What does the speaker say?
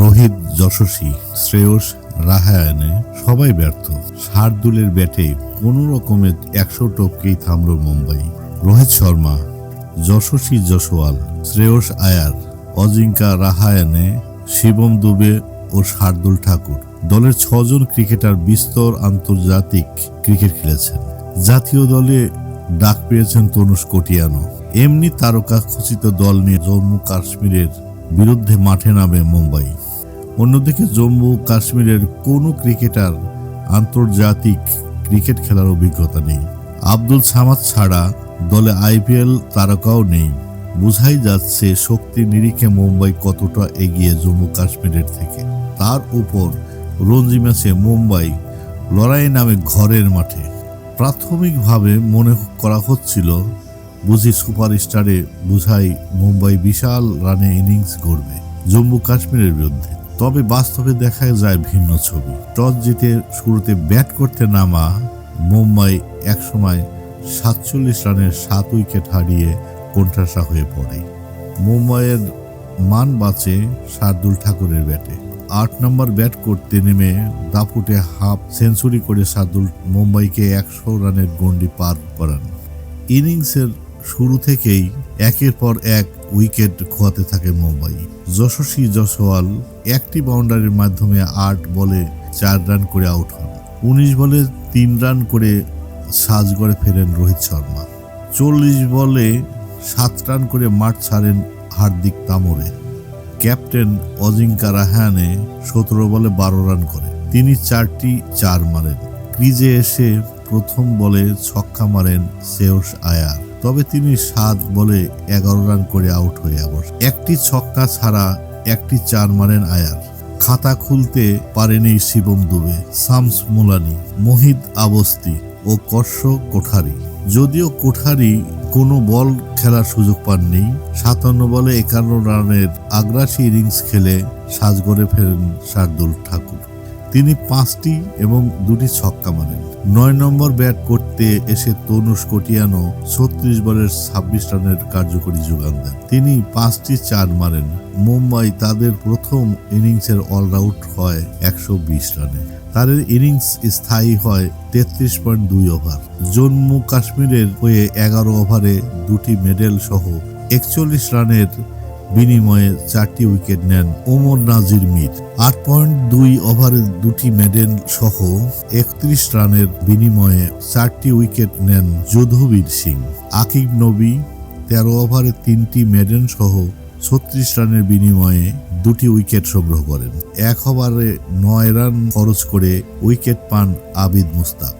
রোহিত যশস্বী, শ্রেয়স রাহায়নে সবাই ব্যর্থ। শার্দুলের ব্যাটে কোনো রকমে একশো টপকেই থামল মুম্বাই। রোহিত শর্মা, যশস্বী যশোয়াল, শ্রেয়স আয়ার, অজিঙ্কা রাহায়নে শিবম দুবে ও শার্দুল ঠাকুর। দলের ছজন ক্রিকেটার বিস্তর আন্তর্জাতিক ক্রিকেট খেলেছেন। জাতীয় দলে ডাক পেয়েছেন তনুষ কোটিয়ানো। এমনি তারকা খচিত দল নিয়ে জম্মু কাশ্মীরের বিরুদ্ধে মাঠে নামে মুম্বাই। অন্যদিকে জম্মু কাশ্মীরের কোনো ক্রিকেটার আন্তর্জাতিক ক্রিকেট খেলার অভিজ্ঞতা নেই। আব্দুল সামাদ ছাড়া দলে আইপিএল তারকাও নেই। বোঝাই যাচ্ছে শক্তি নিরিখে মুম্বাই কতটা এগিয়ে জম্মু কাশ্মীরের থেকে। তার উপর রঞ্জি ম্যাচে মুম্বাই লড়াই নামে ঘরের মাঠে। প্রাথমিকভাবে মনে করা হচ্ছিল বুঝি সুপারস্টারে বুঝাই মুম্বাই বিশাল রানে ইনিংস গড়বে জম্মু কাশ্মীরের বিরুদ্ধে। তবে বাস্তবে দেখা যায় ভিন্ন ছবি। টস জিতে শুরুতে ব্যাট করতে নামা মুম্বাই একসময় সাতচল্লিশ রানের সাত উইকেট হারিয়ে কোণঠাসা হয়ে পড়ে। মুম্বাইয়ের মান বাঁচে শার্দুল ঠাকুরের ব্যাটে। আট নম্বর ব্যাট করতে নেমে দাপুটে হাফ সেঞ্চুরি করে শার্দুল মুম্বাইকে একশো রানের গন্ডি পার করান। ইনিংসের শুরু থেকেই একের পর এক উইকেট খোয়াতে থাকে মুম্বাই। যশস্বী জসওয়াল একটি বাউন্ডারির মাধ্যমে আট বলে চার রান করে আউট হন। উনিশ বলে তিন রান করে সাজগড়ে ফেরেন রোহিত শর্মা। চল্লিশ বলে সাত রান করে মাঠ ছাড়েন হার্দিক তামরে। ক্যাপ্টেন অজিঙ্কা রাহানে সতেরো বলে বারো রান করে। তিনি চারটি চার মারেন। ক্রিজে এসে প্রথম বলে ছক্কা মারেন সেওস আয়ার। তবে তিনি সাত বলে এগারো রান করে আউট হয়ে বসে একটি ছক্কা ছাড়া একটি চার মারেন আয়ার। খাতা খুলতে পারেনি শিবম দুবে, শামস মুলানি, মোহিত আবস্তি ও কর্ষ কোঠারি। যদিও কোঠারি কোনো বল খেলার সুযোগ পাননি, সাতান্ন বলে একান্ন রানের আগ্রাসী ইনিংস খেলে সাজগড়ে ফেরেন শার্দুল ঠাকুর। তিনি পাঁচটি এবং দুটি ছক্কা মারেন। নয় নম্বর ব্যাট করতে এসে তনুষ কোটিয়ানো ছত্রিশ বলের ছাব্বিশ রানের কার্যকরী যোগান দেন। তিনি পাঁচটি চার মারেন। মুম্বাই তাদের প্রথম ইনিংসের অলআউট হয় একশো বিশ রানে। তাদের ইনিংস স্থায়ী হয় তেত্রিশ পয়েন্ট দুই ওভার। জম্মু কাশ্মীরের হয়ে এগারো ওভারে দুটি মেডেল সহ একচল্লিশ রানের বিনিময়ে চারটি উইকেট নেন ওমর নাজির মির। আট পয়েন্ট দুই ওভারে দুটি মেডেল সহ একত্রিশ রানের বিনিময়ে চারটি উইকেট নেন যদুবীর সিং। আকিব নবী তেরো ওভারে তিনটি মেডেন সহ ছত্রিশ রানের বিনিময়ে দুটি উইকেট সংগ্রহ করেন। এক ওভারে নয় রান খরচ করে উইকেট পান আবিদ মুস্তাক।